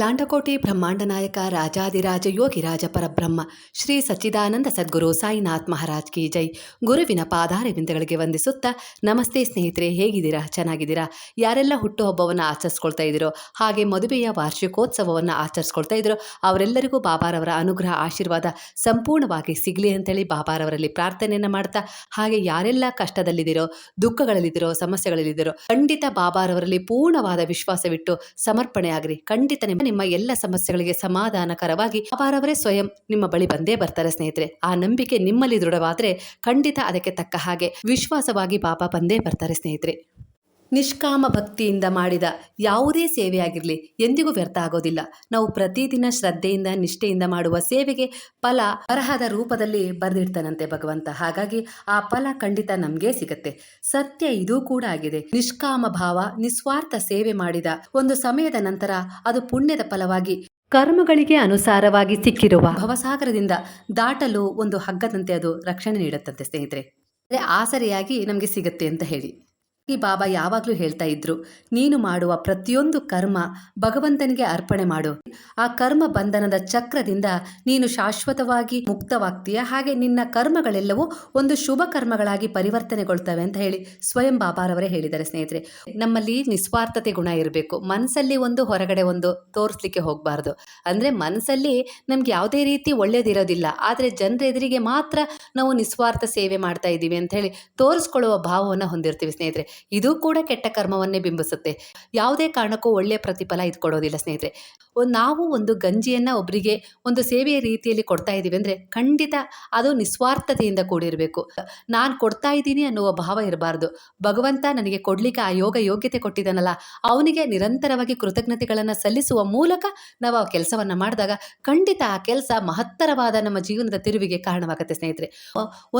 ಲಾಂಡಕೋಟಿ ಬ್ರಹ್ಮಾಂಡ ನಾಯಕ ರಾಜಾದಿರಾಜ ಯೋಗಿರಾಜ ಪರಬ್ರಹ್ಮ, ಶ್ರೀ ಸಚ್ಚಿದಾನಂದ ಸದ್ಗುರು ಸಾಯಿನಾಥ್ ಮಹಾರಾಜ್ ಕಿ ಜೈ. ಗುರುವಿನ ಪಾದಾರವಿಂದಗಳಿಗೆ ವಂದಿಸುತ್ತಾ, ನಮಸ್ತೆ ಸ್ನೇಹಿತರೆ, ಹೇಗಿದ್ದೀರಾ? ಚೆನ್ನಾಗಿದ್ದೀರಾ? ಯಾರೆಲ್ಲ ಹುಟ್ಟುಹಬ್ಬವನ್ನು ಆಚರಿಸ್ಕೊಳ್ತಾ ಇದ್ದೀರೋ, ಹಾಗೆ ಮದುವೆಯ ವಾರ್ಷಿಕೋತ್ಸವವನ್ನು ಆಚರಿಸ್ಕೊಳ್ತಾ ಇದ್ದೀರೋ, ಅವರೆಲ್ಲರಿಗೂ ಬಾಬಾರವರ ಅನುಗ್ರಹ, ಆಶೀರ್ವಾದ ಸಂಪೂರ್ಣವಾಗಿ ಸಿಗಲಿ ಅಂತೇಳಿ ಬಾಬಾರವರಲ್ಲಿ ಪ್ರಾರ್ಥನೆಯನ್ನು ಮಾಡ್ತಾ, ಹಾಗೆ ಯಾರೆಲ್ಲ ಕಷ್ಟದಲ್ಲಿದ್ದೀರೋ, ದುಃಖಗಳಲ್ಲಿದ್ದೀರೋ, ಸಮಸ್ಯೆಗಳಲ್ಲಿದ್ದೀರೋ, ಖಂಡಿತ ಬಾಬಾರವರಲ್ಲಿ ಪೂರ್ಣವಾದ ವಿಶ್ವಾಸವಿಟ್ಟು ಸಮರ್ಪಣೆ ಆಗ್ರಿ ಖಂಡಿತ ನಿಮ್ಮ ಎಲ್ಲ ಸಮಸ್ಯೆಗಳಿಗೆ ಸಮಾಧಾನಕರವಾಗಿ ಅವರವರೇ ಸ್ವಯಂ ನಿಮ್ಮ ಬಳಿ ಬಂದೇ ಬರ್ತಾರೆ ಸ್ನೇಹಿತರೆ. ಆ ನಂಬಿಕೆ ನಿಮ್ಮಲ್ಲಿ ದೃಢವಾದರೆ ಖಂಡಿತ ಅದಕ್ಕೆ ತಕ್ಕ ಹಾಗೆ ವಿಶ್ವಾಸವಾಗಿ ಬಾಬಾ ಬಂದೇ ಬರ್ತಾರೆ ಸ್ನೇಹಿತರೆ. ನಿಷ್ಕಾಮ ಭಕ್ತಿಯಿಂದ ಮಾಡಿದ ಯಾವುದೇ ಸೇವೆಯಾಗಿರಲಿ ಎಂದಿಗೂ ವ್ಯರ್ಥ ಆಗೋದಿಲ್ಲ. ನಾವು ಪ್ರತಿದಿನ ಶ್ರದ್ಧೆಯಿಂದ, ನಿಷ್ಠೆಯಿಂದ ಮಾಡುವ ಸೇವೆಗೆ ಫಲ ಬರಹದ ರೂಪದಲ್ಲಿ ಬರೆದಿಡ್ತಾನಂತೆ ಭಗವಂತ. ಹಾಗಾಗಿ ಆ ಫಲ ಖಂಡಿತ ನಮಗೆ ಸಿಗತ್ತೆ. ಸತ್ಯ ಇದೂ ಕೂಡ ಆಗಿದೆ. ನಿಷ್ಕಾಮ ಭಾವ, ನಿಸ್ವಾರ್ಥ ಸೇವೆ ಮಾಡಿದ ಒಂದು ಸಮಯದ ನಂತರ ಅದು ಪುಣ್ಯದ ಫಲವಾಗಿ ಕರ್ಮಗಳಿಗೆ ಅನುಸಾರವಾಗಿ ಸಿಕ್ಕಿರುವ ಭವಸಾಗರದಿಂದ ದಾಟಲು ಒಂದು ಹಗ್ಗದಂತೆ ಅದು ರಕ್ಷಣೆ ನೀಡುತ್ತಂತೆ ಸ್ನೇಹಿತರೆ. ಆಸರೆಯಾಗಿ ನಮಗೆ ಸಿಗುತ್ತೆ ಅಂತ ಹೇಳಿ. ಬಾಬಾ ಯಾವಾಗಲೂ ಹೇಳ್ತಾ ಇದ್ರು, ನೀನು ಮಾಡುವ ಪ್ರತಿಯೊಂದು ಕರ್ಮ ಭಗವಂತನಿಗೆ ಅರ್ಪಣೆ ಮಾಡು. ಆ ಕರ್ಮ ಬಂಧನದ ಚಕ್ರದಿಂದ ನೀನು ಶಾಶ್ವತವಾಗಿ ಮುಕ್ತವಾಗ್ತೀಯ. ಹಾಗೆ ನಿನ್ನ ಕರ್ಮಗಳೆಲ್ಲವೂ ಒಂದು ಶುಭ ಕರ್ಮಗಳಾಗಿ ಪರಿವರ್ತನೆಗೊಳ್ತವೆ ಅಂತ ಹೇಳಿ ಸ್ವಯಂ ಬಾಬಾರವರೇ ಹೇಳಿದ್ದಾರೆ ಸ್ನೇಹಿತರೆ. ನಮ್ಮಲ್ಲಿ ನಿಸ್ವಾರ್ಥತೆ ಗುಣ ಇರಬೇಕು. ಮನಸ್ಸಲ್ಲಿ ಒಂದು, ಹೊರಗಡೆ ಒಂದು ತೋರಿಸ್ಲಿಕ್ಕೆ ಹೋಗಬಾರ್ದು. ಅಂದರೆ ಮನಸ್ಸಲ್ಲಿ ನಮ್ಗೆ ಯಾವುದೇ ರೀತಿ ಒಳ್ಳೇದಿರೋದಿಲ್ಲ. ಆದರೆ ಜನರ ಎದುರಿಗೆ ಮಾತ್ರ ನಾವು ನಿಸ್ವಾರ್ಥ ಸೇವೆ ಮಾಡ್ತಾ ಇದ್ದೀವಿ ಅಂತ ಹೇಳಿ ತೋರಿಸ್ಕೊಳ್ಳುವ ಭಾವವನ್ನು ಹೊಂದಿರ್ತೀವಿ ಸ್ನೇಹಿತರೆ. ಇದು ಕೂಡ ಕೆಟ್ಟ ಕರ್ಮವನ್ನೇ ಬಿಂಬಿಸುತ್ತೆ. ಯಾವುದೇ ಕಾರಣಕ್ಕೂ ಒಳ್ಳೆಯ ಪ್ರತಿಫಲ ಇದು ಕೊಡೋದಿಲ್ಲ ಸ್ನೇಹಿತರೆ. ನಾವು ಒಂದು ಗಂಜಿಯನ್ನು ಒಬ್ಬರಿಗೆ ಒಂದು ಸೇವೆಯ ರೀತಿಯಲ್ಲಿ ಕೊಡ್ತಾ ಇದ್ದೀವಿ ಅಂದರೆ ಖಂಡಿತ ಅದು ನಿಸ್ವಾರ್ಥತೆಯಿಂದ ಕೂಡಿರಬೇಕು. ನಾನು ಕೊಡ್ತಾ ಇದ್ದೀನಿ ಅನ್ನುವ ಭಾವ ಇರಬಾರ್ದು. ಭಗವಂತ ನನಗೆ ಕೊಡಲಿಕ್ಕೆ ಆ ಯೋಗ ಯೋಗ್ಯತೆ ಕೊಟ್ಟಿದ್ದಾನಲ್ಲ, ಅವನಿಗೆ ನಿರಂತರವಾಗಿ ಕೃತಜ್ಞತೆಗಳನ್ನು ಸಲ್ಲಿಸುವ ಮೂಲಕ ನಾವು ಆ ಕೆಲಸವನ್ನು ಮಾಡಿದಾಗ ಖಂಡಿತ ಆ ಕೆಲಸ ಮಹತ್ತರವಾದ ನಮ್ಮ ಜೀವನದ ತಿರುವಿಗೆ ಕಾರಣವಾಗುತ್ತೆ ಸ್ನೇಹಿತರೆ.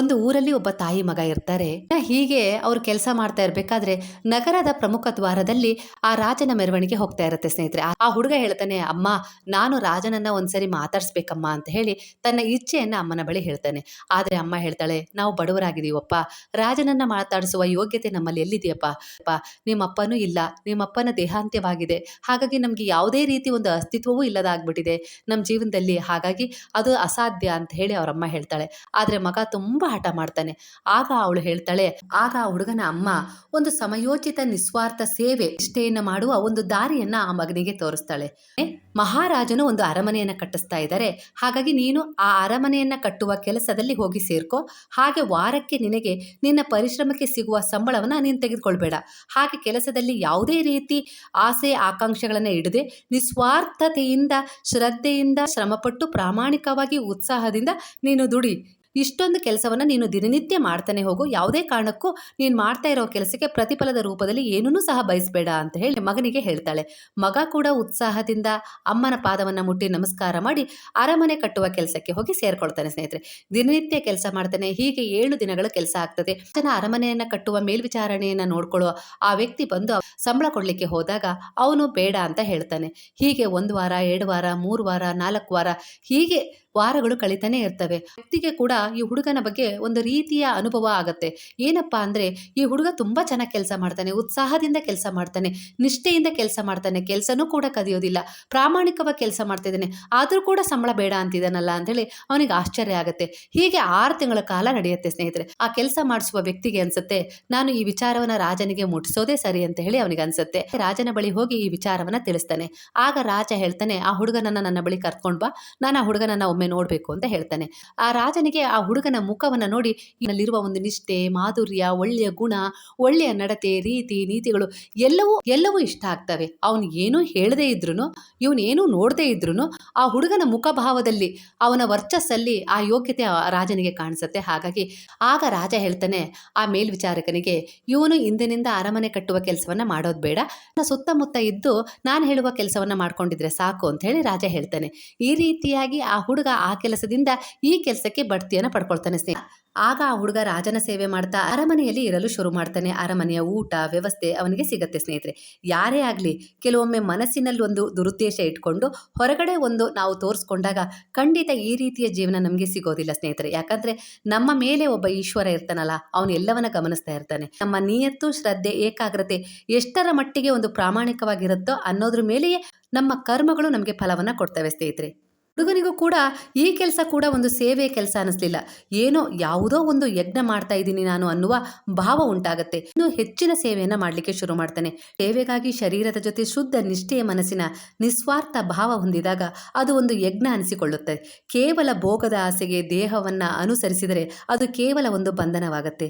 ಒಂದು ಊರಲ್ಲಿ ಒಬ್ಬ ತಾಯಿ ಮಗ ಇರ್ತಾರೆ. ಹೀಗೆ ಅವರು ಕೆಲಸ ಮಾಡ್ತಾ ಇರಬೇಕಾದ್ರೆ ನಗರದ ಪ್ರಮುಖ ದ್ವಾರದಲ್ಲಿ ಆ ರಾಜನ ಮೆರವಣಿಗೆ ಹೋಗ್ತಾ ಇರುತ್ತೆ ಸ್ನೇಹಿತರೆ. ಆ ಹುಡುಗ ಹೇಳ್ತಾನೆ ಅಮ್ಮ, ನಾನು ರಾಜನನ್ನ ಒಂದ್ಸರಿ ಮಾತಾಡ್ಸ್ಬೇಕಮ್ಮ ಅಂತ ಹೇಳಿ ತನ್ನ ಇಚ್ಛೆಯನ್ನ ಅಮ್ಮನ ಬಳಿ ಹೇಳ್ತಾನೆ. ಆದ್ರೆ ಅಮ್ಮ ಹೇಳ್ತಾಳೆ, ನಾವು ಬಡವರಾಗಿದೀವಪ್ಪ ರಾಜನನ್ನ ಮಾತಾಡಿಸುವ ಯೋಗ್ಯತೆ ನಮ್ಮಲ್ಲಿ ಎಲ್ಲಿದೆಯಪ್ಪ? ಅಪ್ಪ ನಿಮ್ಮಪ್ಪನೂ ಇಲ್ಲ. ನಿಮ್ಮಪ್ಪನ ದೇಹಾಂತ್ಯವಾಗಿದೆ. ಹಾಗಾಗಿ ನಮ್ಗೆ ಯಾವುದೇ ರೀತಿ ಒಂದು ಅಸ್ತಿತ್ವವೂ ಇಲ್ಲದಾಗ್ಬಿಟ್ಟಿದೆ. ನಮ್ಮ ಜೀವನದಲ್ಲಿ ಹಾಗಾಗಿ ಅದು ಅಸಾಧ್ಯ ಅಂತ ಹೇಳಿ ಅವರಮ್ಮ ಹೇಳ್ತಾಳೆ. ಆದ್ರೆ ಮಗ ತುಂಬಾ ಹಠ ಮಾಡ್ತಾನೆ. ಆಗ ಅವಳು ಹೇಳ್ತಾಳೆ, ಆಗ ಹುಡುಗನ ಅಮ್ಮ ಒಂದು ಸಮಯೋಚಿತ ನಿಸ್ವಾರ್ಥ ಸೇವೆ ಇಷ್ಟೆಯನ್ನು ಮಾಡುವ ಒಂದು ದಾರಿಯನ್ನ ಆ ಮಗನಿಗೆ ತೋರಿಸ್ತಾಳೆ. ಮಹಾರಾಜನು ಒಂದು ಅರಮನೆಯನ್ನು ಕಟ್ಟಿಸ್ತಾ ಇದ್ದಾರೆ ಹಾಗಾಗಿ ನೀನು ಆ ಅರಮನೆಯನ್ನು ಕಟ್ಟುವ ಕೆಲಸದಲ್ಲಿ ಹೋಗಿ ಸೇರ್ಕೋ. ಹಾಗೆ ವಾರಕ್ಕೆ ನಿನಗೆ ನಿನ್ನ ಪರಿಶ್ರಮಕ್ಕೆ ಸಿಗುವ ಸಂಬಳವನ್ನು ನೀನು ತೆಗೆದುಕೊಳ್ಬೇಡ. ಹಾಗೆ ಕೆಲಸದಲ್ಲಿ ಯಾವುದೇ ರೀತಿ ಆಸೆ ಆಕಾಂಕ್ಷೆಗಳನ್ನು ಇಡದೆ ನಿಸ್ವಾರ್ಥತೆಯಿಂದ, ಶ್ರದ್ಧೆಯಿಂದ ಶ್ರಮಪಟ್ಟು ಪ್ರಾಮಾಣಿಕವಾಗಿ ಉತ್ಸಾಹದಿಂದ ನೀನು ದುಡಿ. ಇಷ್ಟೊಂದು ಕೆಲಸವನ್ನು ನೀನು ದಿನನಿತ್ಯ ಮಾಡ್ತಾನೆ ಹೋಗು. ಯಾವುದೇ ಕಾರಣಕ್ಕೂ ನೀನು ಮಾಡ್ತಾ ಇರೋ ಕೆಲಸಕ್ಕೆ ಪ್ರತಿಫಲದ ರೂಪದಲ್ಲಿ ಏನೂ ಸಹ ಬಯಸಬೇಡ ಅಂತ ಹೇಳಿ ಮಗನಿಗೆ ಹೇಳ್ತಾಳೆ. ಮಗ ಕೂಡ ಉತ್ಸಾಹದಿಂದ ಅಮ್ಮನ ಪಾದವನ್ನು ಮುಟ್ಟಿ ನಮಸ್ಕಾರ ಮಾಡಿ ಅರಮನೆ ಕಟ್ಟುವ ಕೆಲಸಕ್ಕೆ ಹೋಗಿ ಸೇರ್ಕೊಳ್ತಾನೆ ಸ್ನೇಹಿತರೆ. ದಿನನಿತ್ಯ ಕೆಲಸ ಮಾಡ್ತಾನೆ. ಹೀಗೆ ಏಳು ದಿನಗಳ ಕೆಲಸ ಆಗ್ತದೆ. ತನ್ನ ಅರಮನೆಯನ್ನು ಕಟ್ಟುವ ಮೇಲ್ವಿಚಾರಣೆಯನ್ನು ನೋಡ್ಕೊಳ್ಳುವ ಆ ವ್ಯಕ್ತಿ ಬಂದು ಸಂಬಳ ಕೊಡಲಿಕ್ಕೆ ಹೋದಾಗ ಅವನು ಬೇಡ ಅಂತ ಹೇಳ್ತಾನೆ. ಹೀಗೆ ಒಂದು ವಾರ, ಎರಡು ವಾರ, ಮೂರು ವಾರ, ನಾಲ್ಕು ವಾರ ಹೀಗೆ ವಾರಗಳು ಕಳೀತಾನೆ ಇರ್ತವೆ. ವ್ಯಕ್ತಿಗೆ ಕೂಡ ಈ ಹುಡುಗನ ಬಗ್ಗೆ ಒಂದು ರೀತಿಯ ಅನುಭವ ಆಗತ್ತೆ. ಏನಪ್ಪಾ ಅಂದ್ರೆ, ಈ ಹುಡುಗ ತುಂಬಾ ಚೆನ್ನಾಗಿ ಕೆಲಸ ಮಾಡ್ತಾನೆ, ಉತ್ಸಾಹದಿಂದ ಕೆಲಸ ಮಾಡ್ತಾನೆ, ನಿಷ್ಠೆಯಿಂದ ಕೆಲಸ ಮಾಡ್ತಾನೆ, ಕೆಲಸನೂ ಕೂಡ ಕದಿಯೋದಿಲ್ಲ, ಪ್ರಾಮಾಣಿಕವಾಗಿ ಕೆಲಸ ಮಾಡ್ತಿದ್ದಾನೆ ಆದರೂ ಕೂಡ ಸಂಬಳ ಬೇಡ ಅಂತಿದ್ದಾನಲ್ಲ ಅಂತೇಳಿ ಅವನಿಗೆ ಆಶ್ಚರ್ಯ ಆಗುತ್ತೆ. ಹೀಗೆ ಆರು ತಿಂಗಳ ಕಾಲ ನಡೆಯುತ್ತೆ ಸ್ನೇಹಿತರೆ. ಆ ಕೆಲಸ ಮಾಡಿಸುವ ವ್ಯಕ್ತಿಗೆ ಅನ್ಸುತ್ತೆ, ನಾನು ಈ ವಿಚಾರವನ್ನ ರಾಜನಿಗೆ ಮುಟ್ಟಿಸೋದೇ ಸರಿ ಅಂತ ಹೇಳಿ ಅವನಿಗೆ ಅನ್ಸುತ್ತೆ. ರಾಜನ ಬಳಿ ಹೋಗಿ ಈ ವಿಚಾರವನ್ನ ತಿಳಿಸ್ತಾನೆ. ಆಗ ರಾಜ ಹೇಳ್ತಾನೆ, ಆ ಹುಡುಗನನ್ನ ನನ್ನ ಬಳಿ ಕರ್ಕೊಂಡ್ ಬಾ, ನಾನು ಆ ಹುಡುಗನನ್ನ ಒಮ್ಮೆ ನೋಡ್ಬೇಕು ಅಂತ ಹೇಳ್ತಾನೆ. ಆ ರಾಜನಿಗೆ ಆ ಹುಡುಗನ ಮುಖವನ್ನ ನೋಡಿ ಇನ್ನಲ್ಲಿರುವ ಒಂದು ನಿಷ್ಠೆ, ಮಾಧುರ್ಯ, ಒಳ್ಳೆಯ ಗುಣ, ಒಳ್ಳೆಯ ನಡತೆ, ರೀತಿ, ನೀತಿಗಳು ಎಲ್ಲವೂ ಎಲ್ಲವೂ ಇಷ್ಟ ಆಗ್ತವೆ. ಅವನು ಏನೂ ಹೇಳದೇ ಇದ್ರು ಇವನು ಏನೂ ನೋಡದೇ ಇದ್ರು ಆ ಹುಡುಗನ ಮುಖಭಾವದಲ್ಲಿ ಅವನ ವರ್ಚಸ್ಸಲ್ಲಿ ಆ ಯೋಗ್ಯತೆ ರಾಜನಿಗೆ ಕಾಣಿಸುತ್ತೆ. ಹಾಗಾಗಿ ಆಗ ರಾಜ ಹೇಳ್ತಾನೆ, ಆ ಮೇಲ್ವಿಚಾರಕನಿಗೆ, ಇವನು ಇಂದಿನಿಂದ ಅರಮನೆ ಕಟ್ಟುವ ಕೆಲಸವನ್ನ ಮಾಡೋದು ಬೇಡ. ಸುತ್ತಮುತ್ತ ಇದ್ದು ನಾನು ಹೇಳುವ ಕೆಲಸವನ್ನ ಮಾಡ್ಕೊಂಡಿದ್ರೆ ಸಾಕು ಅಂತ ಹೇಳಿ ರಾಜ ಹೇಳ್ತಾನೆ. ಈ ರೀತಿಯಾಗಿ ಆ ಹುಡುಗ ಆ ಕೆಲಸದಿಂದ ಈ ಕೆಲಸಕ್ಕೆ ಬಡ್ತಿಯನ್ನ ಪಡ್ಕೊಳ್ತಾನೆ ಸ್ನೇಹ. ಆಗ ಆ ಹುಡುಗ ರಾಜನ ಸೇವೆ ಮಾಡ್ತಾ ಅರಮನೆಯಲ್ಲಿ ಇರಲು ಶುರು ಮಾಡ್ತಾನೆ. ಅರಮನೆಯ ಊಟ, ವ್ಯವಸ್ಥೆ ಅವನಿಗೆ ಸಿಗತ್ತೆ ಸ್ನೇಹಿತರೆ. ಯಾರೇ ಆಗಲಿ ಕೆಲವೊಮ್ಮೆ ಮನಸ್ಸಿನಲ್ಲಿ ಒಂದು ದುರುದ್ದೇಶ ಇಟ್ಕೊಂಡು ಹೊರಗಡೆ ಒಂದು ನಾವು ತೋರಿಸ್ಕೊಂಡಾಗ ಖಂಡಿತ ಈ ರೀತಿಯ ಜೀವನ ನಮಗೆ ಸಿಗೋದಿಲ್ಲ ಸ್ನೇಹಿತರೆ. ಯಾಕಂದ್ರೆ ನಮ್ಮ ಮೇಲೆ ಒಬ್ಬ ಈಶ್ವರ ಇರ್ತಾನಲ್ಲ, ಅವನು ಎಲ್ಲವನ್ನ ಗಮನಿಸ್ತಾ ಇರ್ತಾನೆ. ನಮ್ಮ ನಿಯತ್ತು, ಶ್ರದ್ಧೆ, ಏಕಾಗ್ರತೆ ಎಷ್ಟರ ಮಟ್ಟಿಗೆ ಒಂದು ಪ್ರಾಮಾಣಿಕವಾಗಿರುತ್ತೋ ಅನ್ನೋದ್ರ ಮೇಲೆಯೇ ನಮ್ಮ ಕರ್ಮಗಳು ನಮಗೆ ಫಲವನ್ನು ಕೊಡ್ತವೆ ಸ್ನೇಹಿತರೆ. ಹುಡುಗನಿಗೂ ಕೂಡ ಈ ಕೆಲಸ ಕೂಡ ಒಂದು ಸೇವೆ ಕೆಲಸ ಅನ್ನಿಸ್ಲಿಲ್ಲ ಏನೋ ಯಾವುದೋ ಒಂದು ಯಜ್ಞ ಮಾಡ್ತಾ ಇದ್ದೀನಿ ನಾನು ಅನ್ನುವ ಭಾವ ಉಂಟಾಗತ್ತೆ. ಇನ್ನು ಹೆಚ್ಚಿನ ಸೇವೆಯನ್ನು ಮಾಡಲಿಕ್ಕೆ ಶುರು ಮಾಡ್ತಾನೆ. ಸೇವೆಗಾಗಿ ಶರೀರದ ಜೊತೆ ಶುದ್ಧ ನಿಷ್ಠೆಯ ಮನಸ್ಸಿನ ನಿಸ್ವಾರ್ಥ ಭಾವ ಹೊಂದಿದಾಗ ಅದು ಒಂದು ಯಜ್ಞ ಅನಿಸಿಕೊಳ್ಳುತ್ತೆ. ಕೇವಲ ಭೋಗದ ಆಸೆಗೆ ದೇಹವನ್ನು ಅನುಸರಿಸಿದರೆ ಅದು ಕೇವಲ ಒಂದು ಬಂಧನವಾಗತ್ತೆ.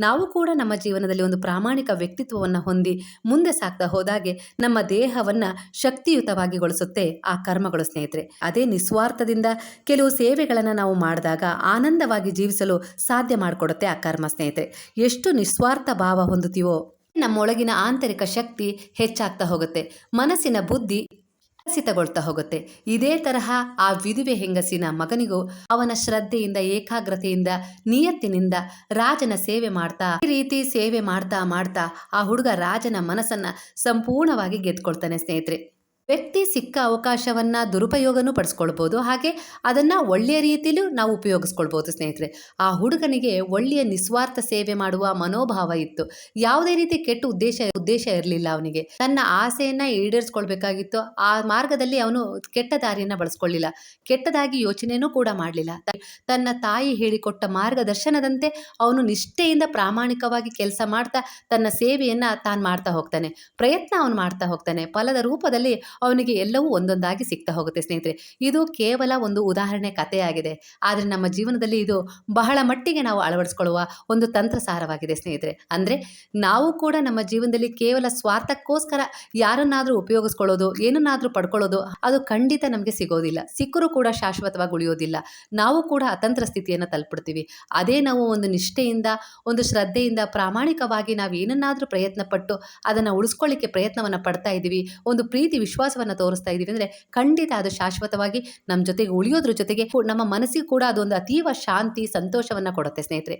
ನಾವು ಕೂಡ ನಮ್ಮ ಜೀವನದಲ್ಲಿ ಒಂದು ಪ್ರಾಮಾಣಿಕ ವ್ಯಕ್ತಿತ್ವವನ್ನು ಹೊಂದಿ ಮುಂದೆ ಸಾಗ್ತಾ ಹೋದಾಗೆ ನಮ್ಮ ದೇಹವನ್ನು ಶಕ್ತಿಯುತವಾಗಿಗೊಳಿಸುತ್ತೆ ಆ ಕರ್ಮಗಳು ಸ್ನೇಹಿತರೆ. ಅದೇ ನಿಸ್ವಾರ್ಥದಿಂದ ಕೆಲವು ಸೇವೆಗಳನ್ನು ನಾವು ಮಾಡಿದಾಗ ಆನಂದವಾಗಿ ಜೀವಿಸಲು ಸಾಧ್ಯ ಮಾಡಿಕೊಡುತ್ತೆ ಆ ಕರ್ಮ ಸ್ನೇಹಿತರೆ. ಎಷ್ಟು ನಿಸ್ವಾರ್ಥ ಭಾವ ಹೊಂದುತ್ತೀವೋ, ನಮ್ಮೊಳಗಿನ ಆಂತರಿಕ ಶಕ್ತಿ ಹೆಚ್ಚಾಗ್ತಾ ಹೋಗುತ್ತೆ. ಮನಸ್ಸಿನ ಬುದ್ಧಿ ಸಿತಗೊಳ್ತಾ ಹೋಗುತ್ತೆ. ಇದೇ ತರಹ ಆ ವಿಧುವೆ ಹೆಂಗಸಿನ ಮಗನಿಗೂ ಅವನ ಶ್ರದ್ಧೆಯಿಂದ, ಏಕಾಗ್ರತೆಯಿಂದ, ನಿಯತ್ತಿನಿಂದ ರಾಜನ ಸೇವೆ ಮಾಡ್ತಾ, ಈ ರೀತಿ ಸೇವೆ ಮಾಡ್ತಾ ಮಾಡ್ತಾ ಆ ಹುಡುಗ ರಾಜನ ಮನಸ್ಸನ್ನ ಸಂಪೂರ್ಣವಾಗಿ ಗೆದ್ಕೊಳ್ತಾನೆ ಸ್ನೇಹಿತರೆ. ವ್ಯಕ್ತಿ ಸಿಕ್ಕ ಅವಕಾಶವನ್ನು ದುರುಪಯೋಗನೂ ಪಡಿಸ್ಕೊಳ್ಬೋದು. ಹಾಗೆ ಅದನ್ನು ಒಳ್ಳೆಯ ರೀತಿಯಲ್ಲೂ ನಾವು ಉಪಯೋಗಿಸ್ಕೊಳ್ಬೋದು ಸ್ನೇಹಿತರೆ. ಆ ಹುಡುಗನಿಗೆ ಒಳ್ಳೆಯ ನಿಸ್ವಾರ್ಥ ಸೇವೆ ಮಾಡುವ ಮನೋಭಾವ ಇತ್ತು. ಯಾವುದೇ ರೀತಿ ಕೆಟ್ಟ ಉದ್ದೇಶ ಉದ್ದೇಶ ಇರಲಿಲ್ಲ ಅವನಿಗೆ. ತನ್ನ ಆಸೆಯನ್ನು ಈಡೇರಿಸ್ಕೊಳ್ಬೇಕಾಗಿತ್ತು. ಆ ಮಾರ್ಗದಲ್ಲಿ ಅವನು ಕೆಟ್ಟ ದಾರಿಯನ್ನು ಬಳಸ್ಕೊಳ್ಳಿಲ್ಲ ಕೆಟ್ಟದಾಗಿ ಯೋಚನೆಯೂ ಕೂಡ ಮಾಡಲಿಲ್ಲ. ತನ್ನ ತಾಯಿ ಹೇಳಿಕೊಟ್ಟ ಮಾರ್ಗದರ್ಶನದಂತೆ ಅವನು ನಿಷ್ಠೆಯಿಂದ ಪ್ರಾಮಾಣಿಕವಾಗಿ ಕೆಲಸ ಮಾಡ್ತಾ ತನ್ನ ಸೇವೆಯನ್ನು ತಾನು ಮಾಡ್ತಾ ಹೋಗ್ತಾನೆ. ಪ್ರಯತ್ನ ಅವನು ಮಾಡ್ತಾ ಹೋಗ್ತಾನೆ. ಫಲದ ರೂಪದಲ್ಲಿ ಅವನಿಗೆ ಎಲ್ಲವೂ ಒಂದೊಂದಾಗಿ ಸಿಗ್ತಾ ಹೋಗುತ್ತೆ ಸ್ನೇಹಿತರೆ. ಇದು ಕೇವಲ ಒಂದು ಉದಾಹರಣೆ ಕಥೆಯಾಗಿದೆ. ಆದರೆ ನಮ್ಮ ಜೀವನದಲ್ಲಿ ಇದು ಬಹಳ ಮಟ್ಟಿಗೆ ನಾವು ಅಳವಡಿಸ್ಕೊಳ್ಳುವ ಒಂದು ತಂತ್ರಸಾರವಾಗಿದೆ ಸ್ನೇಹಿತರೆ. ಅಂದರೆ ನಾವು ಕೂಡ ನಮ್ಮ ಜೀವನದಲ್ಲಿ ಕೇವಲ ಸ್ವಾರ್ಥಕ್ಕೋಸ್ಕರ ಯಾರನ್ನಾದರೂ ಉಪಯೋಗಿಸ್ಕೊಳ್ಳೋದು, ಏನನ್ನಾದರೂ ಪಡ್ಕೊಳ್ಳೋದು, ಅದು ಖಂಡಿತ ನಮಗೆ ಸಿಗೋದಿಲ್ಲ. ಸಿಕ್ಕರೂ ಕೂಡ ಶಾಶ್ವತವಾಗಿ ಉಳಿಯೋದಿಲ್ಲ. ನಾವು ಕೂಡ ಅತಂತ್ರ ಸ್ಥಿತಿಯನ್ನು ತಲುಪಿಡ್ತೀವಿ ಅದೇ ನಾವು ಒಂದು ನಿಷ್ಠೆಯಿಂದ, ಒಂದು ಶ್ರದ್ಧೆಯಿಂದ, ಪ್ರಾಮಾಣಿಕವಾಗಿ ನಾವು ಏನನ್ನಾದರೂ ಪ್ರಯತ್ನ ಪಟ್ಟು ಅದನ್ನು ಉಳಿಸ್ಕೊಳ್ಳಿಕ್ಕೆ ಪ್ರಯತ್ನವನ್ನು ಪಡ್ತಾ ಇದ್ದೀವಿ. ಒಂದು ಪ್ರೀತಿ ವಿಶ್ವಾಸವನ್ನು ತೋರಿಸ್ತಾ ಇದ್ದೀವಿ. ಅಂದರೆ ಖಂಡಿತ ಅದು ಶಾಶ್ವತವಾಗಿ ನಮ್ಮ ಜೊತೆಗೆ ಉಳಿಯೋದ್ರ ಜೊತೆಗೆ ನಮ್ಮ ಮನಸ್ಸಿಗೆ ಕೂಡ ಅದೊಂದು ಅತೀವ ಶಾಂತಿ, ಸಂತೋಷವನ್ನು ಕೊಡುತ್ತೆ ಸ್ನೇಹಿತರೆ.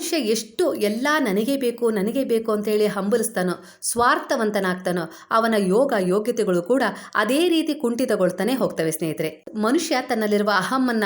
ಮನುಷ್ಯ ಎಷ್ಟು ಎಲ್ಲ ನನಗೆ ಬೇಕು ನನಗೆ ಬೇಕು ಅಂತೇಳಿ ಹಂಬಲಿಸ್ತಾನೋ, ಸ್ವಾರ್ಥವಂತನಾಗ್ತಾನೋ, ಅವನ ಯೋಗ ಯೋಗ್ಯತೆಗಳು ಕೂಡ ಅದೇ ರೀತಿ ಕುಂಠಿತಗೊಳ್ತಾನೆ ಹೋಗ್ತವೆ ಸ್ನೇಹಿತರೆ. ಮನುಷ್ಯ ತನ್ನಲ್ಲಿರುವ ಅಹಮ್ಮನ್ನ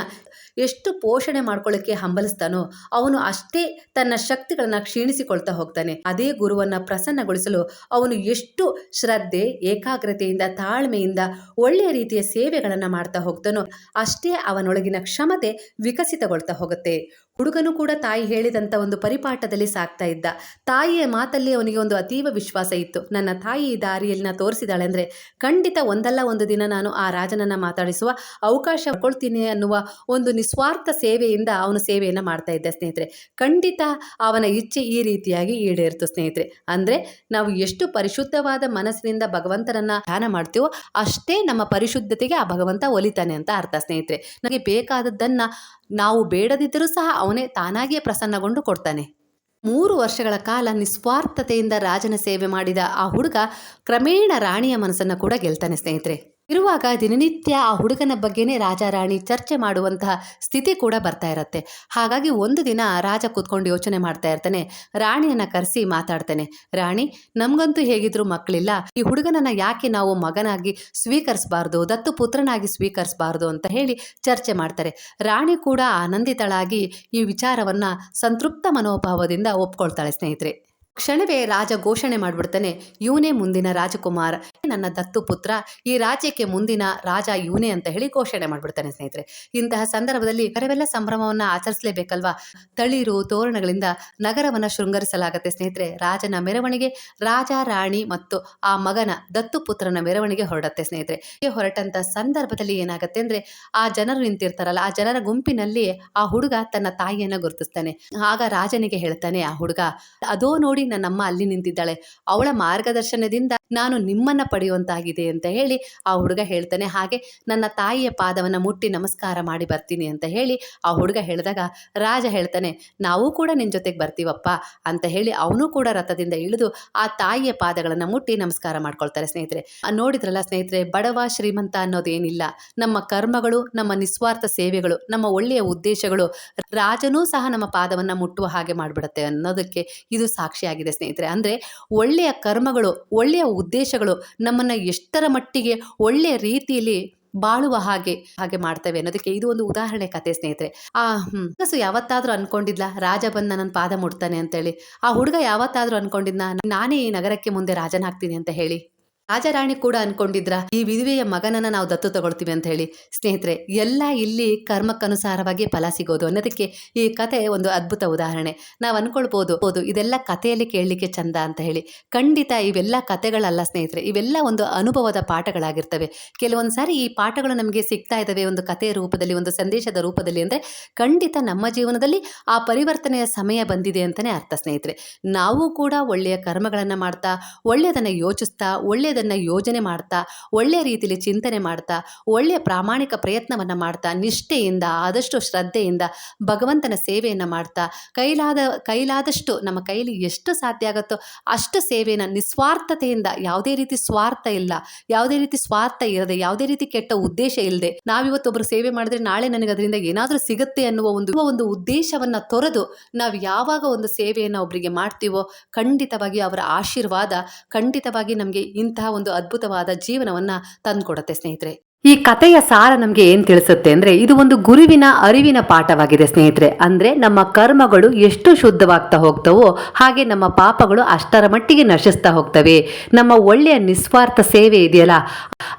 ಎಷ್ಟು ಪೋಷಣೆ ಮಾಡ್ಕೊಳ್ಳೋಕ್ಕೆ ಹಂಬಲಿಸ್ತಾನೋ, ಅವನು ಅಷ್ಟೇ ತನ್ನ ಶಕ್ತಿಗಳನ್ನ ಕ್ಷೀಣಿಸಿಕೊಳ್ತಾ ಹೋಗ್ತಾನೆ. ಅದೇ ಗುರುವನ್ನ ಪ್ರಸನ್ನಗೊಳಿಸಲು ಅವನು ಎಷ್ಟು ಶ್ರದ್ಧೆ, ಏಕಾಗ್ರತೆಯಿಂದ, ತಾಳ್ಮೆಯಿಂದ, ಒಳ್ಳೆಯ ರೀತಿಯ ಸೇವೆಗಳನ್ನು ಮಾಡ್ತಾ ಹೋಗ್ತಾನೋ, ಅಷ್ಟೇ ಅವನೊಳಗಿನ ಕ್ಷಮತೆ ವಿಕಸಿತಗೊಳ್ತಾ ಹೋಗುತ್ತೆ. ಹುಡುಗನು ಕೂಡ ತಾಯಿ ಹೇಳಿದಂಥ ಒಂದು ಪರಿಪಾಠದಲ್ಲಿ ಸಾಕ್ತಾ ಇದ್ದ. ತಾಯಿಯ ಮಾತಲ್ಲಿ ಅವನಿಗೆ ಒಂದು ಅತೀವ ವಿಶ್ವಾಸ ಇತ್ತು. ನನ್ನ ತಾಯಿ ಈ ದಾರಿಯಲ್ಲಿನ ತೋರಿಸಿದಾಳೆ ಅಂದರೆ ಖಂಡಿತ ಒಂದಲ್ಲ ಒಂದು ದಿನ ನಾನು ಆ ರಾಜನನ್ನು ಮಾತಾಡಿಸುವ ಅವಕಾಶ ಕೊಡ್ತೀನಿ ಅನ್ನುವ ಒಂದು ನಿಸ್ವಾರ್ಥ ಸೇವೆಯಿಂದ ಅವನು ಸೇವೆಯನ್ನು ಮಾಡ್ತಾ ಇದ್ದ ಸ್ನೇಹಿತರೆ. ಖಂಡಿತ ಅವನ ಇಚ್ಛೆ ಈ ರೀತಿಯಾಗಿ ಈಡೇರಿತು ಸ್ನೇಹಿತರೆ. ಅಂದರೆ ನಾವು ಎಷ್ಟು ಪರಿಶುದ್ಧವಾದ ಮನಸ್ಸಿನಿಂದ ಭಗವಂತನನ್ನ ಧ್ಯಾನ ಮಾಡ್ತೀವೋ ಅಷ್ಟೇ ನಮ್ಮ ಪರಿಶುದ್ಧತೆಗೆ ಆ ಭಗವಂತ ಒಲಿತಾನೆ ಅಂತ ಅರ್ಥ ಸ್ನೇಹಿತರೆ. ನನಗೆ ಬೇಕಾದದ್ದನ್ನ ನಾವು ಬೇಡದಿದ್ದರೂ ಸಹ ಅವನೇ ತಾನಾಗಿಯೇ ಪ್ರಸನ್ನಗೊಂಡು ಕೊಡ್ತಾನೆ. ಮೂರು ವರ್ಷಗಳ ಕಾಲ ನಿಸ್ವಾರ್ಥತೆಯಿಂದ ರಾಜನ ಸೇವೆ ಮಾಡಿದ ಆ ಹುಡುಗ ಕ್ರಮೇಣ ರಾಣಿಯ ಮನಸ್ಸನ್ನು ಕೂಡ ಗೆಲ್ತಾನೆ ಸ್ನೇಹಿತರೆ. ಇರುವಾಗ ದಿನನಿತ್ಯ ಆ ಹುಡುಗನ ಬಗ್ಗೆನೇ ರಾಜ ರಾಣಿ ಚರ್ಚೆ ಮಾಡುವಂತಹ ಸ್ಥಿತಿ ಕೂಡ ಬರ್ತಾ ಇರತ್ತೆ. ಹಾಗಾಗಿ ಒಂದು ದಿನ ರಾಜ ಕೂತ್ಕೊಂಡು ಯೋಚನೆ ಮಾಡ್ತಾ ಇರ್ತಾನೆ. ರಾಣಿಯನ್ನ ಕರೆಸಿ ಮಾತಾಡ್ತಾನೆ. ರಾಣಿ, ನಮ್ಗಂತೂ ಹೇಗಿದ್ರು ಮಕ್ಕಳಿಲ್ಲ ಈ ಹುಡುಗನನ್ನ ಯಾಕೆ ನಾವು ಮಗನಾಗಿ ಸ್ವೀಕರಿಸಬಾರ್ದು, ದತ್ತು ಪುತ್ರನಾಗಿ ಸ್ವೀಕರಿಸಬಾರ್ದು ಅಂತ ಹೇಳಿ ಚರ್ಚೆ ಮಾಡ್ತಾರೆ. ರಾಣಿ ಕೂಡ ಆನಂದಿತಳಾಗಿ ಈ ವಿಚಾರವನ್ನ ಸಂತೃಪ್ತ ಮನೋಭಾವದಿಂದ ಒಪ್ಕೊಳ್ತಾಳೆ ಸ್ನೇಹಿತರೆ. ಕ್ಷಣವೇ ರಾಜ ಘೋಷಣೆ ಮಾಡಿಬಿಡ್ತಾನೆ. ಇವನೇ ಮುಂದಿನ ರಾಜಕುಮಾರ. ನನ್ನ ದತ್ತು ಪುತ್ರ, ಈ ರಾಜ್ಯಕ್ಕೆ ಮುಂದಿನ ರಾಜ ಇವನೇ ಅಂತ ಹೇಳಿ ಘೋಷಣೆ ಮಾಡಿಬಿಡ್ತಾನೆ ಸ್ನೇಹಿತರೆ. ಇಂತಹ ಸಂದರ್ಭದಲ್ಲಿ ಕರವೆಲ್ಲ ಸಂಭ್ರಮವನ್ನ ಆಚರಿಸಲೇಬೇಕಲ್ವಾ? ತಳಿರು ತೋರಣಗಳಿಂದ ನಗರವನ್ನ ಶೃಂಗರಿಸಲಾಗುತ್ತೆ ಸ್ನೇಹಿತರೆ. ರಾಜನ ಮೆರವಣಿಗೆ, ರಾಜ, ರಾಣಿ ಮತ್ತು ಆ ಮಗನ ದತ್ತು ಪುತ್ರನ ಮೆರವಣಿಗೆ ಹೊರಡತ್ತೆ ಸ್ನೇಹಿತರೆ. ಹೊರಟಂತ ಸಂದರ್ಭದಲ್ಲಿ ಏನಾಗುತ್ತೆ ಅಂದ್ರೆ ಆ ಜನರು ನಿಂತಿರ್ತಾರಲ್ಲ, ಆ ಜನರ ಗುಂಪಿನಲ್ಲಿ ಆ ಹುಡುಗ ತನ್ನ ತಾಯಿಯನ್ನ ಗುರುತಿಸ್ತಾನೆ. ಆಗ ರಾಜನಿಗೆ ಹೇಳ್ತಾನೆ, ಆ ಹುಡುಗ, ಅದೋ ನೋಡಿ ನನ್ನಮ್ಮ ಅಲ್ಲಿ ನಿಂತಿದ್ದಾಳೆ. ಅವಳ ಮಾರ್ಗದರ್ಶನದಿಂದ ನಾನು ನಿಮ್ಮನ್ನ ಪಡೆಯುವಂತಾಗಿದೆ ಅಂತ ಹೇಳಿ ಆ ಹುಡುಗ ಹೇಳ್ತಾನೆ, ಹಾಗೆ ನನ್ನ ತಾಯಿಯ ಪಾದವನ್ನು ಮುಟ್ಟಿ ನಮಸ್ಕಾರ ಮಾಡಿ ಬರ್ತೀನಿ ಅಂತ ಹೇಳಿ ಆ ಹುಡುಗ ಹೇಳಿದಾಗ ರಾಜ ಹೇಳ್ತಾನೆ, ನಾವು ಕೂಡ ನಿನ್ನ ಜೊತೆಗೆ ಬರ್ತೀವಪ್ಪ ಅಂತ ಹೇಳಿ ಅವನು ಕೂಡ ರಥದಿಂದ ಇಳಿದು ಆ ತಾಯಿಯ ಪಾದಗಳನ್ನು ಮುಟ್ಟಿ ನಮಸ್ಕಾರ ಮಾಡ್ಕೊಳ್ತಾರೆ ಸ್ನೇಹಿತರೆ. ನೋಡಿದ್ರಲ್ಲ ಸ್ನೇಹಿತರೆ, ಬಡವ ಶ್ರೀಮಂತ ಅನ್ನೋದೇನಿಲ್ಲ. ನಮ್ಮ ಕರ್ಮಗಳು, ನಮ್ಮ ನಿಸ್ವಾರ್ಥ ಸೇವೆಗಳು, ನಮ್ಮ ಒಳ್ಳೆಯ ಉದ್ದೇಶಗಳು, ರಾಜನೂ ಸಹ ನಮ್ಮ ಪಾದವನ್ನು ಮುಟ್ಟುವ ಹಾಗೆ ಮಾಡಿಬಿಡುತ್ತೆ ಅನ್ನೋದಕ್ಕೆ ಇದು ಸಾಕ್ಷಿಯಾಗಿದೆ ಸ್ನೇಹಿತರೆ. ಅಂದರೆ ಒಳ್ಳೆಯ ಕರ್ಮಗಳು, ಒಳ್ಳೆಯ ಉದ್ದೇಶಗಳು ನಮ್ಮನ್ನ ಎಷ್ಟರ ಮಟ್ಟಿಗೆ ಒಳ್ಳೆಯ ರೀತಿಯಲ್ಲಿ ಬಾಳುವ ಹಾಗೆ ಹಾಗೆ ಮಾಡ್ತೇವೆ ಅನ್ನೋದಕ್ಕೆ ಇದು ಒಂದು ಉದಾಹರಣೆ ಕತೆ ಸ್ನೇಹಿತರೆ. ಆ, ಹ್ಮ್ ಯಾವತ್ತಾದ್ರೂ ಅನ್ಕೊಂಡಿದ್ಲ? ರಾಜ ಬಂದ ನನ್ನ ಪಾದ ಮುಟ್ತಾನೆ ಅಂತೇಳಿ. ಆ ಹುಡುಗ ಯಾವತ್ತಾದ್ರೂ ಅನ್ಕೊಂಡಿದ್ನ? ನಾನೇ ಈ ನಗರಕ್ಕೆ ಮುಂದೆ ರಾಜನಾಗ್ತೀನಿ ಅಂತ ಹೇಳಿ. ರಾಜಾರಾಣಿ ಕೂಡ ಅನ್ಕೊಂಡಿದ್ರ? ಈ ವಿಧವೆಯ ಮಗನನ್ನ ನಾವು ದತ್ತು ತಗೊಳ್ತೀವಿ ಅಂತ ಹೇಳಿ. ಸ್ನೇಹಿತರೆ, ಎಲ್ಲ ಇಲ್ಲಿ ಕರ್ಮಕ್ಕನುಸಾರವಾಗಿ ಫಲ ಸಿಗೋದು ಅನ್ನೋದಕ್ಕೆ ಈ ಕತೆ ಒಂದು ಅದ್ಭುತ ಉದಾಹರಣೆ. ನಾವು ಅನ್ಕೊಳ್ಬೋದು, ಹೌದು, ಇದೆಲ್ಲ ಕಥೆಯಲ್ಲಿ ಕೇಳಲಿಕ್ಕೆ ಚಂದ ಅಂತ ಹೇಳಿ. ಖಂಡಿತ ಇವೆಲ್ಲ ಕಥೆಗಳಲ್ಲ ಸ್ನೇಹಿತರೆ, ಇವೆಲ್ಲ ಒಂದು ಅನುಭವದ ಪಾಠಗಳಾಗಿರ್ತವೆ. ಕೆಲವೊಂದು ಸಾರಿ ಈ ಪಾಠಗಳು ನಮಗೆ ಸಿಗ್ತಾ ಇದ್ದಾವೆ ಒಂದು ಕಥೆಯ ರೂಪದಲ್ಲಿ, ಒಂದು ಸಂದೇಶದ ರೂಪದಲ್ಲಿ ಅಂದರೆ ಖಂಡಿತ ನಮ್ಮ ಜೀವನದಲ್ಲಿ ಆ ಪರಿವರ್ತನೆಯ ಸಮಯ ಬಂದಿದೆ ಅಂತಲೇ ಅರ್ಥ ಸ್ನೇಹಿತರೆ. ನಾವು ಕೂಡ ಒಳ್ಳೆಯ ಕರ್ಮಗಳನ್ನು ಮಾಡ್ತಾ, ಒಳ್ಳೆಯದನ್ನು ಯೋಚಿಸ್ತಾ ಒಳ್ಳೆಯದನ್ನು ಯೋಜನೆ ಮಾಡ್ತಾ ಒಳ್ಳೆಯ ರೀತಿಯಲ್ಲಿ ಚಿಂತನೆ ಮಾಡ್ತಾ ಒಳ್ಳೆಯ ಪ್ರಾಮಾಣಿಕ ಪ್ರಯತ್ನವನ್ನು ಮಾಡ್ತಾ, ನಿಷ್ಠೆಯಿಂದ, ಆದಷ್ಟು ಶ್ರದ್ಧೆಯಿಂದ ಭಗವಂತನ ಸೇವೆಯನ್ನು ಮಾಡ್ತಾ, ಕೈಲಾದ, ಕೈಲಾದಷ್ಟು ನಮ್ಮ ಕೈಲಿ ಎಷ್ಟು ಸಾಧ್ಯ ಆಗುತ್ತೋ ಅಷ್ಟು ಸೇವೆಯನ್ನು, ನಿಸ್ವಾರ್ಥತೆಯಿಂದ ಯಾವುದೇ ರೀತಿ ಸ್ವಾರ್ಥ ಇಲ್ಲ, ಯಾವುದೇ ರೀತಿ ಸ್ವಾರ್ಥ ಇರದೆ ಯಾವುದೇ ರೀತಿ ಕೆಟ್ಟ ಉದ್ದೇಶ ಇಲ್ಲದೆ ನಾವಿವತ್ತು ಒಬ್ಬರು ಸೇವೆ ಮಾಡಿದ್ರೆ ನಾಳೆ ನನಗೆ ಅದರಿಂದ ಏನಾದರೂ ಸಿಗುತ್ತೆ ಅನ್ನುವ ಒಂದು ಒಂದು ಉದ್ದೇಶವನ್ನು ತೊರೆದು ನಾವು ಯಾವಾಗ ಒಂದು ಸೇವೆಯನ್ನು ಒಬ್ಬರಿಗೆ ಮಾಡ್ತೀವೋ ಖಂಡಿತವಾಗಿ ಅವರ ಆಶೀರ್ವಾದ, ಖಂಡಿತವಾಗಿ ನಮಗೆ ಇಂತಹ ಒಂದು ಅದ್ಭುತವಾದ ಜೀವನವನ್ನ ತಂದ್ಕೊಡತ್ತೆ ಸ್ನೇಹಿತರೆ. ಈ ಕಥೆಯ ಸಾರ ನಮಗೆ ಏನು ತಿಳಿಸುತ್ತೆ ಅಂದರೆ ಇದು ಒಂದು ಗುರುವಿನ ಅರಿವಿನ ಪಾಠವಾಗಿದೆ, ಸ್ನೇಹಿತರೆ. ಅಂದರೆ ನಮ್ಮ ಕರ್ಮಗಳು ಎಷ್ಟು ಶುದ್ಧವಾಗ್ತಾ ಹೋಗ್ತವೋ ಹಾಗೆ ನಮ್ಮ ಪಾಪಗಳು ಅಷ್ಟರ ಮಟ್ಟಿಗೆ ನಶಿಸ್ತಾ ಹೋಗ್ತವೆ. ನಮ್ಮ ಒಳ್ಳೆಯ ನಿಸ್ವಾರ್ಥ ಸೇವೆ ಇದೆಯಲ್ಲ,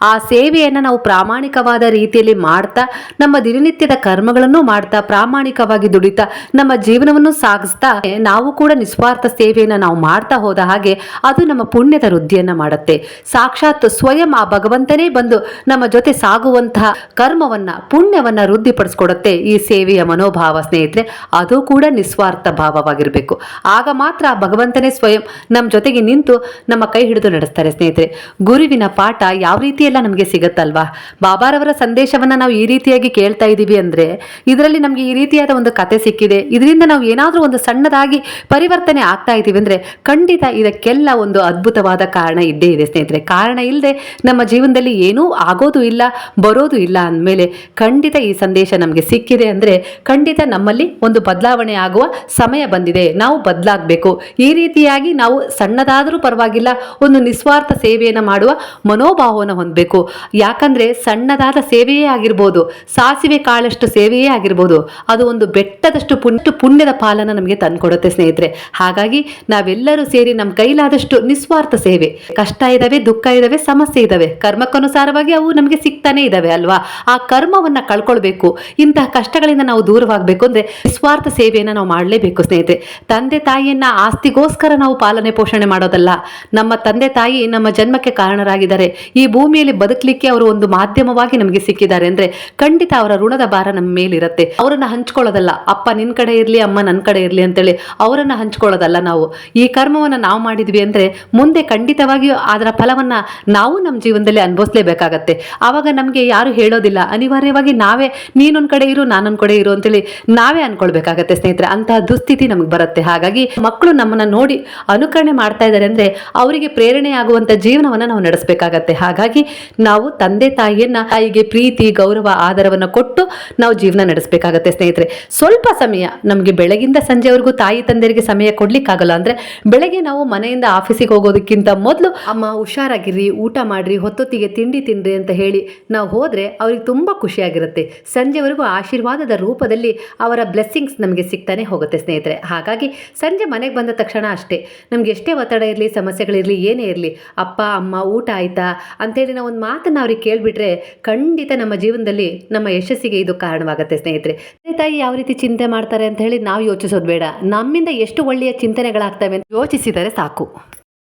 ಆ ಸೇವೆಯನ್ನು ನಾವು ಪ್ರಾಮಾಣಿಕವಾದ ರೀತಿಯಲ್ಲಿ ಮಾಡ್ತಾ, ನಮ್ಮ ದಿನನಿತ್ಯದ ಕರ್ಮಗಳನ್ನು ಮಾಡ್ತಾ, ಪ್ರಾಮಾಣಿಕವಾಗಿ ದುಡಿತಾ, ನಮ್ಮ ಜೀವನವನ್ನು ಸಾಗಿಸ್ತಾ, ನಾವು ಕೂಡ ನಿಸ್ವಾರ್ಥ ಸೇವೆಯನ್ನು ನಾವು ಮಾಡ್ತಾ ಹೋದ ಹಾಗೆ ಅದು ನಮ್ಮ ಪುಣ್ಯದ ವೃದ್ಧಿಯನ್ನು ಮಾಡುತ್ತೆ. ಸಾಕ್ಷಾತ್ ಸ್ವಯಂ ಆ ಭಗವಂತನೇ ಬಂದು ನಮ್ಮ ಜೊತೆ ಸಾಗುವಂತಹ ಕರ್ಮವನ್ನ, ಪುಣ್ಯವನ್ನ ವೃದ್ಧಿಪಡಿಸ್ಕೊಡುತ್ತೆ ಈ ಸೇವೆಯ ಮನೋಭಾವ ಸ್ನೇಹಿತರೆ. ಅದು ಕೂಡ ನಿಸ್ವಾರ್ಥ ಭಾವವಾಗಿರಬೇಕು. ಆಗ ಮಾತ್ರ ಭಗವಂತನೇ ಸ್ವಯಂ ನಮ್ಮ ಜೊತೆಗೆ ನಿಂತು ನಮ್ಮ ಕೈ ಹಿಡಿದು ನಡೆಸ್ತಾರೆ ಸ್ನೇಹಿತರೆ. ಗುರುವಿನ ಪಾಠ ಯಾವ ರೀತಿಯೆಲ್ಲ ನಮಗೆ ಸಿಗುತ್ತಲ್ವಾ? ಬಾಬಾರವರ ಸಂದೇಶವನ್ನ ನಾವು ಈ ರೀತಿಯಾಗಿ ಕೇಳ್ತಾ ಇದ್ದೀವಿ ಅಂದ್ರೆ, ಇದರಲ್ಲಿ ನಮಗೆ ಈ ರೀತಿಯಾದ ಒಂದು ಕತೆ ಸಿಕ್ಕಿದೆ. ಇದರಿಂದ ನಾವು ಏನಾದರೂ ಒಂದು ಸಣ್ಣದಾಗಿ ಪರಿವರ್ತನೆ ಆಗ್ತಾ ಇದ್ದೀವಿ ಅಂದ್ರೆ, ಖಂಡಿತ ಇದಕ್ಕೆಲ್ಲ ಒಂದು ಅದ್ಭುತವಾದ ಕಾರಣ ಇದ್ದೇ ಇದೆ ಸ್ನೇಹಿತರೆ. ಕಾರಣ ಇಲ್ಲದೆ ನಮ್ಮ ಜೀವನದಲ್ಲಿ ಏನೂ ಆಗೋದು ಇಲ್ಲ. ಬರೋದು ಇಲ್ಲ ಅಂದಮೇಲೆ ಖಂಡಿತ ಈ ಸಂದೇಶ ನಮಗೆ ಸಿಕ್ಕಿದೆ ಅಂದರೆ ಖಂಡಿತ ನಮ್ಮಲ್ಲಿ ಒಂದು ಬದಲಾವಣೆ ಆಗುವ ಸಮಯ ಬಂದಿದೆ. ನಾವು ಬದಲಾಗಬೇಕು. ಈ ರೀತಿಯಾಗಿ ನಾವು ಸಣ್ಣದಾದರೂ ಪರವಾಗಿಲ್ಲ, ಒಂದು ನಿಸ್ವಾರ್ಥ ಸೇವೆಯನ್ನು ಮಾಡುವ ಮನೋಭಾವವನ್ನು ಹೊಂದಬೇಕು. ಯಾಕಂದರೆ ಸಣ್ಣದಾದ ಸೇವೆಯೇ ಆಗಿರ್ಬೋದು, ಸಾಸಿವೆ ಕಾಳಷ್ಟು ಸೇವೆಯೇ ಆಗಿರ್ಬೋದು, ಅದು ಒಂದು ಬೆಟ್ಟದಷ್ಟು ಪುಣ್ಯ ಪುಣ್ಯದ ಪಾಲನ ನಮಗೆ ತಂದುಕೊಡುತ್ತೆ ಸ್ನೇಹಿತರೆ. ಹಾಗಾಗಿ ನಾವೆಲ್ಲರೂ ಸೇರಿ ನಮ್ಮ ಕೈಲಾದಷ್ಟು ನಿಸ್ವಾರ್ಥ ಸೇವೆ. ಕಷ್ಟ ಇದ್ದಾವೆ ದುಃಖ ಇದ್ದಾವೆ ಸಮಸ್ಯೆ ಇದ್ದಾವೆ ಕರ್ಮಕ್ಕನುಸಾರವಾಗಿ ಅವು ನಮಗೆ ಸಿಗ್ತಾನೆ ಇದ್ದಾವೆ ಅಲ್ವಾ? ಆ ಕರ್ಮವನ್ನ ಕಳ್ಕೊಳ್ಬೇಕು, ಇಂತಹ ಕಷ್ಟಗಳಿಂದ ನಾವು ದೂರವಾಗಬೇಕು ಅಂದ್ರೆ ನಿಸ್ವಾರ್ಥ ಸೇವೆಯನ್ನು ನಾವು ಮಾಡಲೇಬೇಕು ಸ್ನೇಹಿತರೆ. ತಂದೆ ತಾಯಿಯನ್ನ ಆಸ್ತಿಗೋಸ್ಕರ ನಾವು ಪಾಲನೆ ಪೋಷಣೆ ಮಾಡೋದಲ್ಲ. ನಮ್ಮ ತಂದೆ ತಾಯಿ ನಮ್ಮ ಜನ್ಮಕ್ಕೆ ಕಾರಣರಾಗಿದ್ದಾರೆ. ಈ ಭೂಮಿಯಲ್ಲಿ ಬದುಕಲಿಕ್ಕೆ ಅವರು ಒಂದು ಮಾಧ್ಯಮವಾಗಿ ನಮಗೆ ಸಿಕ್ಕಿದ್ದಾರೆ ಅಂದ್ರೆ ಖಂಡಿತ ಅವರ ಋಣದ ಭಾರ ನಮ್ಮ ಮೇಲಿರುತ್ತೆ. ಅವರನ್ನು ಹಂಚ್ಕೊಳ್ಳೋದಲ್ಲ. ಅಪ್ಪ ನಿನ್ನ ಕಡೆ ಇರಲಿ, ಅಮ್ಮ ನನ್ನ ಕಡೆ ಇರಲಿ ಅಂತೇಳಿ ಅವರನ್ನು ಹಂಚ್ಕೊಳ್ಳೋದಲ್ಲ ನಾವು. ಈ ಕರ್ಮವನ್ನ ನಾವು ಮಾಡಿದ್ವಿ ಅಂದ್ರೆ ಮುಂದೆ ಖಂಡಿತವಾಗಿಯೂ ಅದರ ಫಲವನ್ನ ನಾವು ನಮ್ಮ ಜೀವನದಲ್ಲಿ ಅನುಭವಿಸಲೇಬೇಕಾಗತ್ತೆ. ಆವಾಗ ನಮಗೆ ಯಾರು ಹೇಳೋದಿಲ್ಲ. ಅನಿವಾರ್ಯವಾಗಿ ನಾವೇ, ನೀನೊಂದು ಕಡೆ ಇರು, ನಾನೊಂದು ಕಡೆ ಇರು ಅಂತೇಳಿ ನಾವೇ ಅನ್ಕೊಳ್ಬೇಕಾಗತ್ತೆ ಸ್ನೇಹಿತರೆ. ಅಂತಹ ದುಸ್ಥಿತಿ ನಮಗೆ ಬರುತ್ತೆ. ಹಾಗಾಗಿ ಮಕ್ಕಳು ನಮ್ಮನ್ನ ನೋಡಿ ಅನುಕರಣೆ ಮಾಡ್ತಾ ಇದ್ದಾರೆ ಅಂದರೆ ಅವರಿಗೆ ಪ್ರೇರಣೆ ಆಗುವಂಥ ಜೀವನವನ್ನು ನಾವು ನಡೆಸಬೇಕಾಗತ್ತೆ. ಹಾಗಾಗಿ ನಾವು ತಂದೆ ತಾಯಿಯನ್ನ, ತಾಯಿಗೆ ಪ್ರೀತಿ, ಗೌರವ ಆಧಾರವನ್ನು ಕೊಟ್ಟು ನಾವು ಜೀವನ ನಡೆಸಬೇಕಾಗತ್ತೆ ಸ್ನೇಹಿತರೆ. ಸ್ವಲ್ಪ ಸಮಯ ನಮಗೆ ಬೆಳಗಿಂದ ಸಂಜೆವರೆಗೂ ತಾಯಿ ತಂದೆಯರಿಗೆ ಸಮಯ ಕೊಡಲಿಕ್ಕಾಗಲ್ಲ ಅಂದ್ರೆ ಬೆಳಗ್ಗೆ ನಾವು ಮನೆಯಿಂದ ಆಫೀಸಿಗೆ ಹೋಗೋದಕ್ಕಿಂತ ಮೊದಲು, ಅಮ್ಮ ಹುಷಾರಾಗಿರ್ರಿ ಊಟ ಮಾಡ್ರಿ, ಹೊತ್ತೊತ್ತಿಗೆ ತಿಂಡಿ ತಿನ್ರಿ ಅಂತ ಹೇಳಿ ನಾವು ಹೋದರೆ ಅವ್ರಿಗೆ ತುಂಬ ಖುಷಿಯಾಗಿರುತ್ತೆ. ಸಂಜೆವರೆಗೂ ಆಶೀರ್ವಾದದ ರೂಪದಲ್ಲಿ ಅವರ ಬ್ಲೆಸ್ಸಿಂಗ್ಸ್ ನಮಗೆ ಸಿಗ್ತಾನೆ ಹೋಗುತ್ತೆ ಸ್ನೇಹಿತರೆ. ಹಾಗಾಗಿ ಸಂಜೆ ಮನೆಗೆ ಬಂದ ತಕ್ಷಣ ಅಷ್ಟೇ. ನಮ್ಗೆ ಎಷ್ಟೇ ಒತ್ತಡ ಇರಲಿ ಸಮಸ್ಯೆಗಳಿರಲಿ ಏನೇ ಇರಲಿ, ಅಪ್ಪ, ಅಮ್ಮ, ಊಟ ಆಯಿತಾ? ಅಂಥೇಳಿ ನಾವು ಒಂದು ಮಾತನ್ನು ಅವ್ರಿಗೆ ಕೇಳಿಬಿಟ್ರೆ ಖಂಡಿತ ನಮ್ಮ ಜೀವನದಲ್ಲಿ ನಮ್ಮ ಯಶಸ್ಸಿಗೆ ಇದು ಕಾರಣವಾಗುತ್ತೆ ಸ್ನೇಹಿತರೆ. ತಂದೆ ತಾಯಿ ಯಾವ ರೀತಿ ಚಿಂತೆ ಮಾಡ್ತಾರೆ ಅಂತ ಹೇಳಿ ನಾವು ಯೋಚಿಸೋದು ಬೇಡ. ನಮ್ಮಿಂದ ಎಷ್ಟು ಒಳ್ಳೆಯ ಚಿಂತನೆಗಳಾಗ್ತವೆ ಅಂತ ಯೋಚಿಸಿದರೆ ಸಾಕು.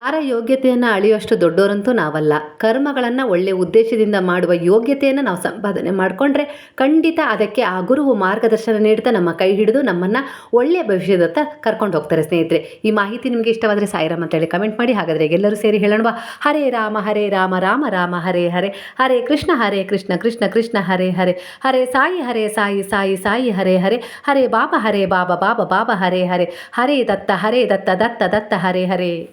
ಯಾರ ಯೋಗ್ಯತೆಯನ್ನು ಅಳೆಯುವಷ್ಟು ದೊಡ್ಡವರಂತೂ ನಾವಲ್ಲ. ಕರ್ಮಗಳನ್ನು ಒಳ್ಳೆಯ ಉದ್ದೇಶದಿಂದ ಮಾಡುವ ಯೋಗ್ಯತೆಯನ್ನು ನಾವು ಸಂಪಾದನೆ ಮಾಡಿಕೊಂಡ್ರೆ ಖಂಡಿತ ಅದಕ್ಕೆ ಆ ಗುರುವು ಮಾರ್ಗದರ್ಶನ ನೀಡ್ತಾ ನಮ್ಮ ಕೈ ಹಿಡಿದು ನಮ್ಮನ್ನು ಒಳ್ಳೆಯ ಭವಿಷ್ಯದತ್ತ ಕರ್ಕೊಂಡು ಹೋಗ್ತಾರೆ ಸ್ನೇಹಿತರೆ. ಈ ಮಾಹಿತಿ ನಿಮಗೆ ಇಷ್ಟವಾದರೆ ಸಾಯಿರಾಮ್ ಅಂತೇಳಿ ಕಮೆಂಟ್ ಮಾಡಿ. ಹಾಗಾದರೆ ಎಲ್ಲರೂ ಸೇರಿ ಹೇಳೋಣ ಹರೇ ರಾಮ ಹರೇ ರಾಮ ರಾಮ ರಾಮ, ಹರೇ ಹರೇ. ಹರೇ ಕೃಷ್ಣ ಹರೇ ಕೃಷ್ಣ ಕೃಷ್ಣ ಕೃಷ್ಣ, ಹರೇ ಹರೇ. ಹರೇ ಸಾಯಿ ಹರೇ ಸಾಯಿ ಸಾಯಿ ಸಾಯಿ, ಹರೇ ಹರೇ. ಹರೇ ಬಾಬಾ ಹರೇ ಬಾಬಾ ಬಾಬಾ ಬಾಬಾ, ಹರೇ ಹರೇ. ಹರೇ ದತ್ತ ಹರೇ ದತ್ತ ದತ್ತ ದತ್ತ, ಹರೇ ಹರೇ.